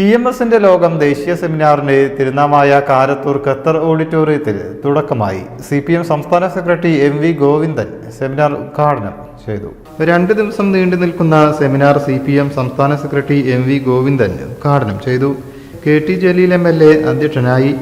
E M എസിന്റെ ലോകം ദേശീയ സെമിനാറിന്റെ തിരുനാമായ കാരത്തൂർ ഖത്തർ ഓഡിറ്റോറിയത്തിൽ തുടക്കമായി. സി പി എം സംസ്ഥാന secretary M V Govindan seminar ഉദ്ഘാടനം ചെയ്തു. രണ്ട് ദിവസം നീണ്ടു നിൽക്കുന്ന സെമിനാർ സി പി എം സംസ്ഥാന സെക്രട്ടറി എം വി ഗോവിന്ദൻ ഉദ്ഘാടനം ചെയ്തു. K T Jaleel M L A അധ്യക്ഷനായി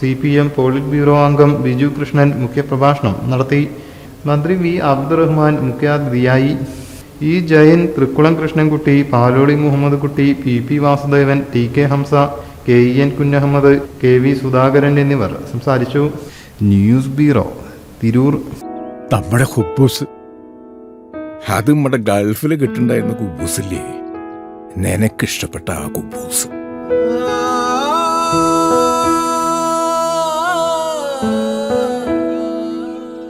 C P M polit bureau അംഗം ബിജു കൃഷ്ണൻ മുഖ്യപ്രഭാഷണം നടത്തി. മന്ത്രി വി അബ്ദുറഹ്മാൻ മുഖ്യാതിഥിയായി E Jayan Thrikkulam Krishnankutty Paloli Muhammad Kutty P P Vasudevan T K Hamsa K E N Kunhahammad K V Sudhakaran എന്നിവർ സംസാരിച്ചു. News bureau Tirur. നമ്മുടെ ഹുബൂസ്. അത് നമ്മുടെ ഗൾഫിൽ കിട്ടുണ്ടായിരുന്ന കുബൂസില്ലേ? നിനക്കിഷ്ടപ്പെട്ട ആ കുബൂസ്.